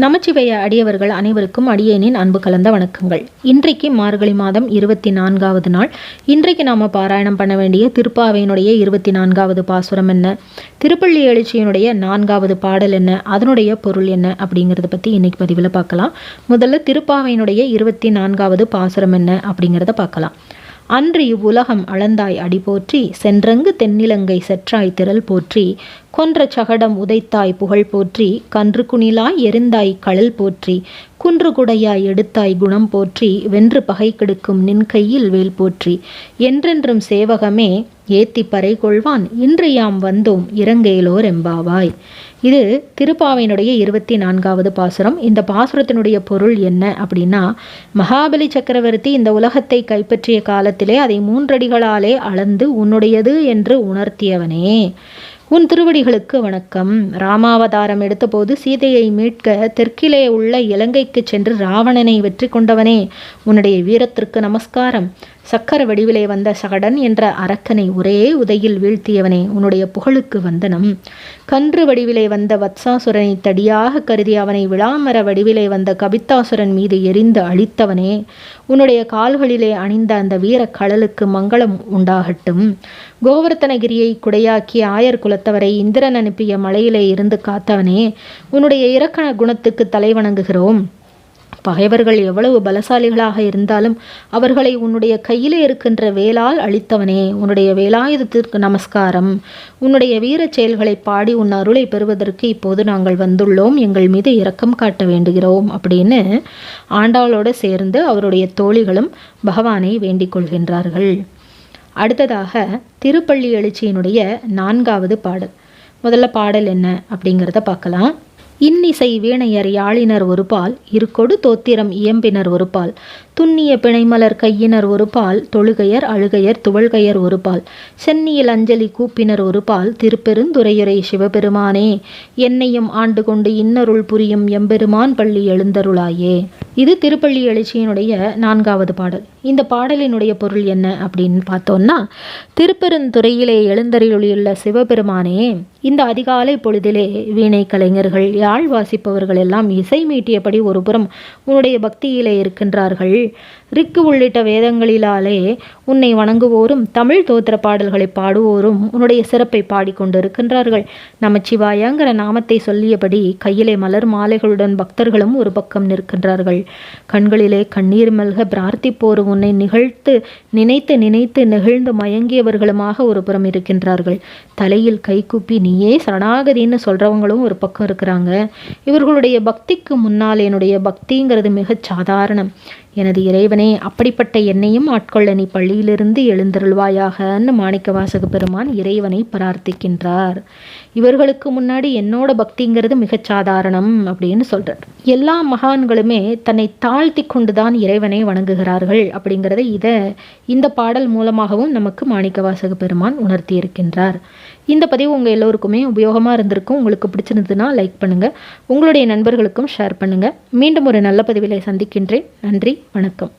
நமச்சிவைய அடியவர்கள் அனைவருக்கும் அடியேனின் அன்பு கலந்த வணக்கங்கள். இன்றைக்கு மார்கழி மாதம் இருபத்தி நான்காவது நாள். இன்றைக்கு நாம் பாராயணம் பண்ண வேண்டிய திருப்பாவையினுடைய இருபத்தி நான்காவது பாசுரம் என்ன? திருப்பள்ளி எழுச்சியினுடைய நான்காவது பாடல் என்ன? அதனுடைய பொருள் என்ன? அப்படிங்கிறத பற்றி இன்னைக்கு பதிவில் பார்க்கலாம். முதல்ல திருப்பாவையினுடைய இருபத்தி நான்காவது பாசுரம் என்ன? அப்படிங்கிறத பார்க்கலாம். அன்று இவ்வுலகம் அளந்தாய் அடி போற்றி சென்றங்கு தென்னிலங்கை செற்றாய் திரள் போற்றி கொன்ற சகடம் உதைத்தாய் புகழ் போற்றி கன்று குணிலாய் எரிந்தாய் களல் போற்றி குன்று குடையாய் எடுத்தாய் குணம் போற்றி வென்று பகை கெடுக்கும் நின் கையில் வேல் போற்றி. என்றென்றும் சேவகமே ஏத்தி பறை கொள்வான் இன்று யாம் வந்தோம் இறங்கேலோர் எம்பாவாய். இது திருப்பாவையினுடைய இருபத்தி நான்காவது பாசுரம். இந்த பாசுரத்தினுடைய பொருள் என்ன அப்படின்னா மகாபலி சக்கரவர்த்தி இந்த உலகத்தை கைப்பற்றிய காலத்திலே அதை மூன்றடிகளாலே அளந்து உன்னுடையது என்று உணர்த்தியவனே. உன் திருவடிகளுக்கு வணக்கம். ராமாவதாரம் எடுத்தபோது சீதையை மீட்க தெற்கிலே உள்ள இலங்கைக்கு சென்று ராவணனை வெற்றி கொண்டவனே உன்னுடைய வீரத்திற்கு நமஸ்காரம். சக்கர வடிவிலே வந்த சகடன் என்ற அரக்கனை ஒரே உதையில் வீழ்த்தியவனே உன்னுடைய புகழுக்கு வந்தனம். கன்று வடிவிலே வந்த வத்சாசுரனை தடியாக கருதி அவனை விழாமர வடிவிலே வந்த கபித்தாசுரன் மீது எரிந்து அழித்தவனே உன்னுடைய கால்களிலே அணிந்த அந்த வீர கடலுக்கு மங்களம் உண்டாகட்டும். கோவர்த்தனகிரியை குடையாக்கி ஆயர் குலத்தவரை இந்திரன் அனுப்பிய மலையிலே இருந்து காத்தவனே உன்னுடைய இரக்கண குணத்துக்கு தலை வணங்குகிறோம் பகைவர்கள் எவ்வளவு பலசாலிகளாக இருந்தாலும் அவர்களை உன்னுடைய கையிலே இருக்கின்ற வேலால் அளித்தவனே உன்னுடைய வேலாயுதத்திற்கு நமஸ்காரம். உன்னுடைய வீரச் செயல்களை பாடி உன் அருளை பெறுவதற்கு இப்போது நாங்கள் வந்துள்ளோம். எங்கள் மீது இரக்கம் காட்ட வேண்டுகிறோம் அப்படின்னு ஆண்டாளோடு சேர்ந்து அவருடைய தோழிகளும் பகவானை வேண்டிக் கொள்கின்றார்கள். அடுத்ததாக திருப்பள்ளி எழுச்சியினுடைய நான்காவது பாடல். முதல்ல பாடல் என்ன அப்படிங்கிறத பார்க்கலாம். இன்னிசை வீணையர் யாழினர் ஒரு பால் இருக்கொடு தோத்திரம் இயம்பினர் ஒரு பால் துண்ணிய பிணைமலர் கையினர் ஒரு பால் தொழுகையர் அழுகையர் துவள்கையர் ஒரு பால் சென்னியில் அஞ்சலி கூப்பினர் ஒரு பால் திருப்பெருந்துரையுரை சிவபெருமானே என்னையும் ஆண்டு கொண்டு இன்னருள் புரியும் எம்பெருமான் பள்ளி எழுந்தருளாயே. இது திருப்பள்ளி எழுச்சியினுடைய நான்காவது பாடல். இந்த பாடலினுடைய பொருள் என்ன அப்படின்னு பார்த்தோம்னா திருப்பெருந்துறையிலே எழுந்தருளியுள்ள சிவபெருமானே இந்த அதிகாலை பொழுதிலே வீணை கலைஞர்கள் யாழ் வாசிப்பவர்கள் எல்லாம் இசை மீட்டியபடி ஒருபுறம் உன்னுடைய பக்தியிலே இருக்கின்றார்கள். ரிக்கு உள்ளிட்ட வேதங்களிலாலே உன்னை வணங்குவோரும் தமிழ் தோத்திர பாடல்களை பாடுவோரும் உன்னுடைய சிறப்பை பாடிக்கொண்டிருக்கின்றார்கள். நமச்சிவாயங்கிற நாமத்தை சொல்லியபடி கையிலே மலர் மாலைகளுடன் பக்தர்களும் ஒரு பக்கம் நிற்கின்றார்கள். கண்களிலே கண்ணீர் மல்க பிரார்த்திப்போர் உன்னை நிகழ்த்து நினைத்து நினைத்து நெகிழ்ந்து மயங்கியவர்களுமாக ஒரு புறம் இருக்கின்றார்கள். தலையில் கைக்குப்பி நீயே சரணாகதின்னு சொல்றவங்களும் ஒரு பக்கம் இருக்கிறாங்க. இவர்களுடைய பக்திக்கு முன்னால் என்னுடைய பக்திங்கிறது மிகச் சாதாரணம். எனது இறைவனே அப்படிப்பட்ட என்னையும் ஆட்கொள்ள நீ பள்ளியிலிருந்து எழுந்தருள்வாயாகன்னு மாணிக்க வாசக பெருமான் இறைவனை பிரார்த்திக்கின்றார். இவர்களுக்கு முன்னாடி என்னோட பக்திங்கிறது மிகச் சாதாரணம் அப்படின்னு சொல்றார். எல்லா மகான்களுமே தன்னை தாழ்த்தி கொண்டுதான் இறைவனை வணங்குகிறார்கள் அப்படிங்கிறத இதை இந்த பாடல் மூலமாகவும் நமக்கு மாணிக்க வாசக பெருமான் உணர்த்தி இருக்கின்றார் இந்த பதிவு உங்கள் எல்லோருக்குமே உபயோகமாக இருந்திருக்கும். உங்களுக்கு பிடிச்சிருந்ததுன்னா லைக் பண்ணுங்கள் உங்களுடைய நண்பர்களுக்கும் ஷேர் பண்ணுங்கள் மீண்டும் ஒரு நல்ல பதிவிலை சந்திக்கின்றேன். நன்றி வணக்கம்.